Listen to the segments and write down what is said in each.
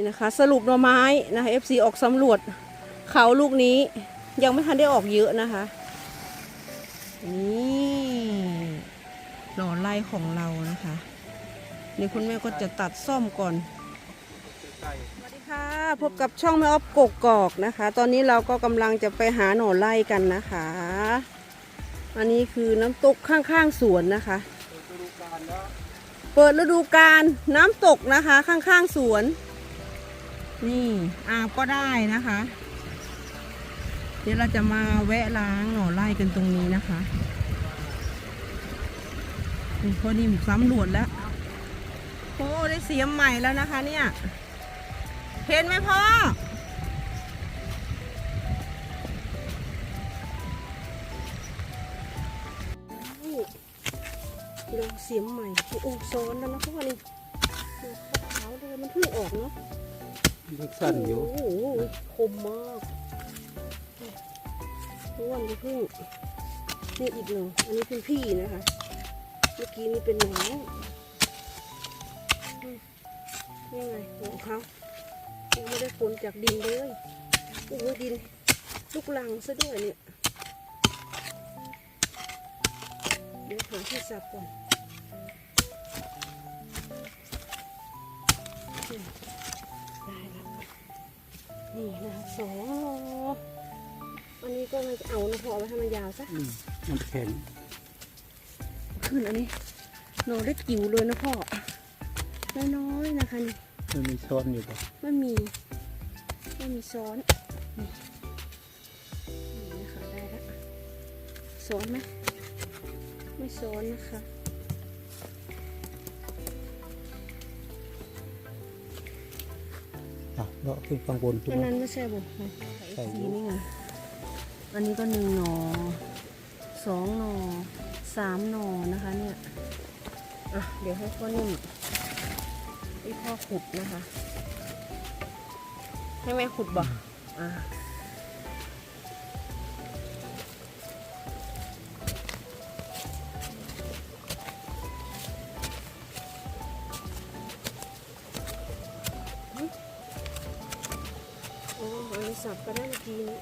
นี่นะคะ สรุปหน่อไม้นะคะ FC ออกสำรวจเขาลูกนี้ยังไม่ทันได้ออกเยอะนะคะ นี่หน่อไร่ของเรานะคะเดี๋ยวคุณแม่ก็จะตัดซ่อมก่อน สวัสดีค่ะ พบกับช่องแม่ออฟกกกอกนะคะ ตอนนี้เราก็กำลังจะไปหาหน่อไร่กันนะคะ อันนี้คือน้ำตกข้างๆสวนนะคะ เปิดฤดูกาลน้ำตกนะคะข้างๆสวน นี่อาบก็ได้นะคะ เดี๋ยวเราจะมาแวะล้างหน่อไร่กันตรงนี้นะคะพอนิ่มสำรวจแล้วโอ้ได้เสียมใหม่แล้วนะคะ เนี่ยเห็นไหมพ่อลองเสียมใหม่โอ้ซ้อนแล้วนะเพราะว่านี่ขาวเลยมันเพิ่งออกเนาะ ยังสั้นอยู่โอ้โหคมมากอ้วนเพิ่งนี่อีกหนึ่งอันนี้เป็นพี่นะคะ เมื่อกี้นี่เป็นน้องนี่ไงหัวเขายังไม่ได้ผลจากดินเลยโอ้โหดินลูกลังซะด้วยเนี่ย เดี๋ยวหาที่สับก่อน นี่นะคะสองโลอันนี้ก็มันจะเอานะพอเอาไว้ให้มันยาวซะอืมมันแข็งขึ้นอันนี้โนได้จิ๋วเลยนะพ่อน้อยๆนะคะนี่มันมีช้อนอยู่ปะไม่มีไม่มีซ้อนนี่นี่นะคะได้ละซ้อนไหมไม่ซ้อนนะคะ อะเลาะขึ้นข้างบนขึ้นอันมา นั้นไม่ใช่บ่ไใส่อ้อยู่สีนี่ไงอันนี้ก็หนึ่งหนอสองหนอสามหนอนะคะเนี่ย อะ เดี๋ยวให้พ่อนิ่มให้พ่อขุดนะคะ ให้แม่ขุดบ่อะ โอ้อันนี้สับก็ได้เมื่อกี้นี้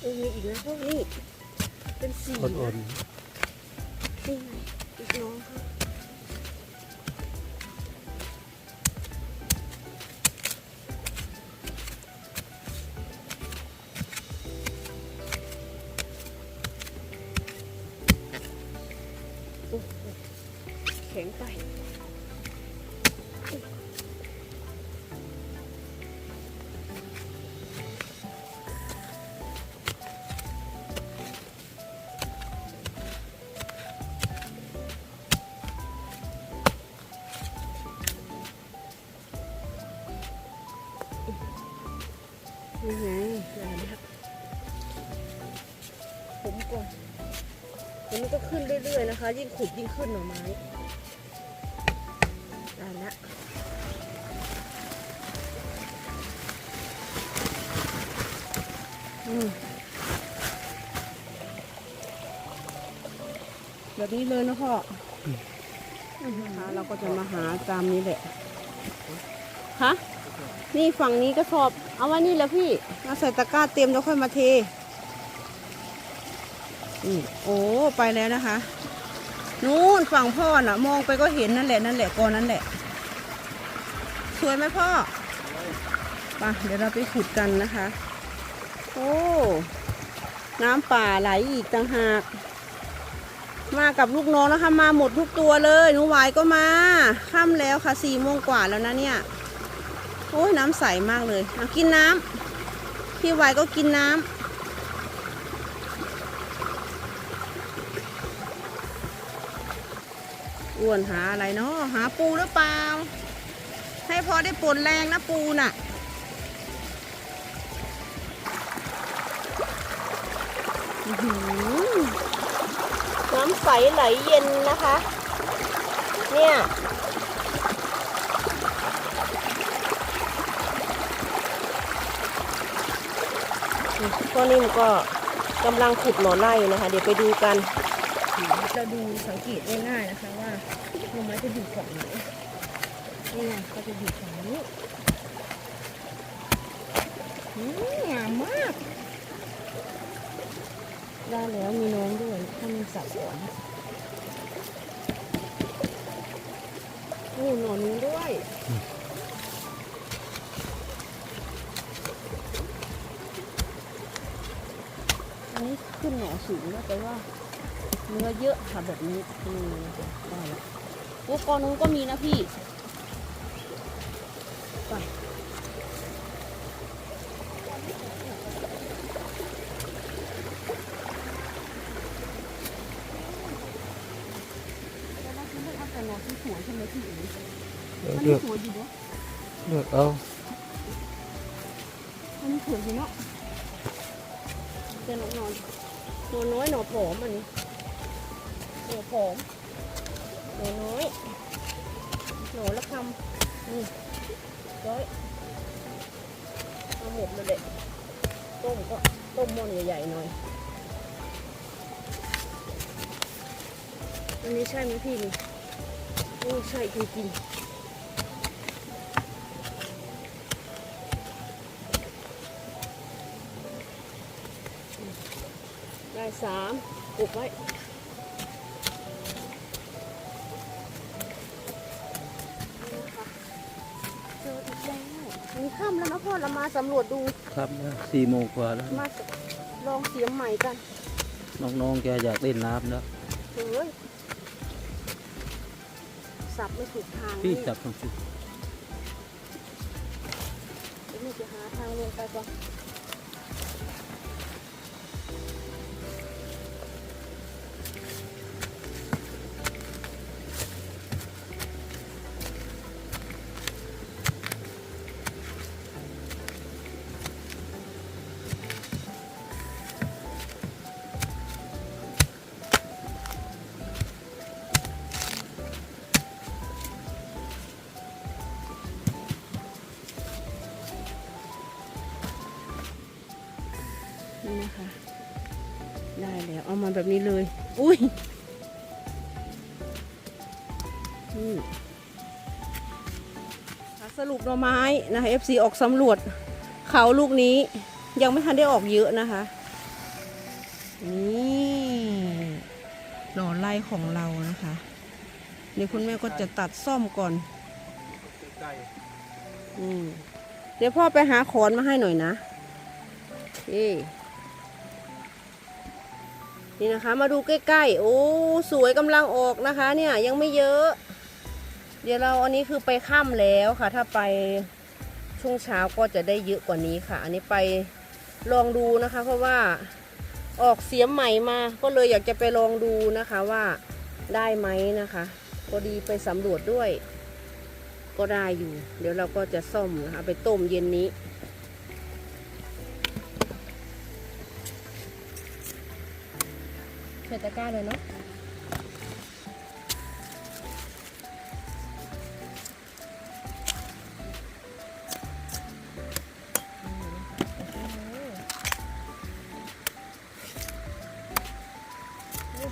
เออมีอีกนะพวกนี้ เป็นสีอ่อนนี่ไงอีกน้อง เรื่อยๆนะคะ ยิ่งขุดยิ่งขึ้นหน่อไม้ได้แล้วอืมแบบนี้เลยนะพ่ออนะคะเราก็จะมาหาตามนี้แหละฮะนี่ฝั่งนี้ก็สอบ เอาไว้นี่แหล้วพี่เอาใส่ตะกร้าเตรียมแล้วค่อยมาเท นี่โอ้ไปแล้วนะคะ นู่นฝั่งพ่อน่ะ มองไปก็เห็นนั่นแหละนั่นแหละกอนนั่นแหละ สวยไหมพ่อไปเดี๋ยวเราไปขุดกันนะคะ โอ้น้ำป่าไหลอีกต่างหาก มากับลูกน้องนะคะ มาหมดทุกตัวเลยหนูหวายก็มาค่ำแล้วค่ะสี่โมงกว่าแล้วนะเนี่ย โอ้ยน้ำใสมากเลยเอากินน้ำพี่วายก็กินน้ำ อ้วนหาอะไรเนาะหาปูหรือเปล่า ให้พอได้ปนแรงนะปูน่ะน้ำใสไหลเย็นนะคะ เนี่ยก็นิ่มก็กำลังขุดหน่อไร่นะคะ เดี๋ยวไปดูกันจะดูสังเกตง่ายๆนะคะ ว่าหน่อไม้จะอยู่ฝั่งไหนนี่ไงก็จะอยู่ฝั่งนี้อืมงามมาก ได้แล้วมีน้องด้วยถ้ามีสับสนโอ้หนอนด้วยอันนี้ขึ้นหน่อสูงนะแต่ว่าเนื้อเยอะค่ะแบบนี้นี่นะคะได้แล้ว โอ้กอนู้นก็มีนะพี่ไปแล้วเราคือเลือกเอาแต่หน่อที่สวยใช่ไหมพี่เอ๋มันเลือกสวยอยู่เนาะเลือกเอามันสวยอยู่เนาะแต่หน่อนอนหน่อน้อยหน่อผอมอันนี้หน่อผอม หน่อน้อยหน่อละคำนี่ร้อยเอาหมดเลยต้มก็ต้มม้อใหญ่ๆหน่อยอันนี้ใช่ไหมพี่นี่โอ้ใช่จริงๆได้สามปลูกไว้ เรามาสำรวจดูครับแล้วสี่โมงกว่าแล้วมาลองเสียมใหม่กันน้องๆแกอยากเล่นน้ำแล้วเฮ้ยสับไม่ถูกทางพี่นี่จับตรงสิเดี๋ยวนี่จะหาทางลงไปก่อนนี่ แล้วเอามาแบบนี้เลย อุ้ยนี่ค่ะสรุปหน่อไม้นะคะ FC ออกสำรวจเขาลูกนี้ยังไม่ทันได้ออกเยอะนะคะ นี่หน่อไร่ของเรานะคะเดี๋ยวคุณแม่ก็จะตัดซ่อมก่อนใกล้อืมเดี๋ยวพ่อไปหาขอนมาให้หน่อยนะนี่ นี่นะคะ มาดูใกล้ๆ โอ้สวยกำลังออกนะคะ เนี่ยยังไม่เยอะ เดี๋ยวเราอันนี้คือไปค่ำแล้วค่ะ ถ้าไปช่วงเช้าก็จะได้เยอะกว่านี้ค่ะ อันนี้ไปลองดูนะคะ เพราะว่าออกเสียมใหม่มา ก็เลยอยากจะไปลองดูนะคะว่าได้ไหมนะคะพอดีไปสำรวจด้วย ก็ได้อยู่ เดี๋ยวเราก็จะซ่อมนะคะไปต้มเย็นนี้ ส่ตะกร้าเลยเนาะ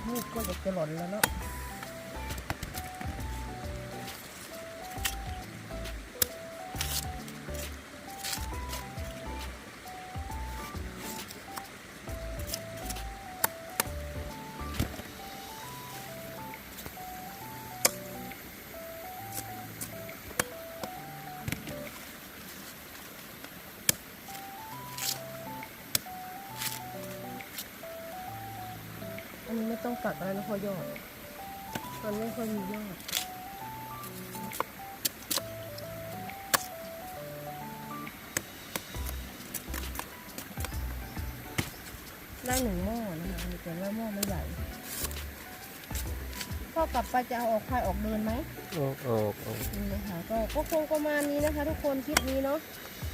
มีดก็จะหล่นแล้วเนาะ นนี้ไม่ต้องตัดอะไรนะเพอยอด มันไม่ค่อยมียอดได้หนึ่งหม้อนะคะแต่ว่าหม้อไม่ใหญ่พ่อกลับไปจะเอาออกพายออกเดินไหมออกออกออกนี่นะคะก็ก็คงประมาณนี้นะคะ ทุกคนคลิปนี้เนาะ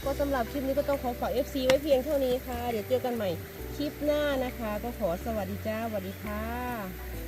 ก็สำหรับคลิปนี้ก็ต้องขอฝาก FC ไว้เพียงเท่านี้ค่ะ เดี๋ยวเจอกันใหม่ค ลิปหน้านะคะ ก็ขอสวัสดีจ้าสวัสดีค่ะ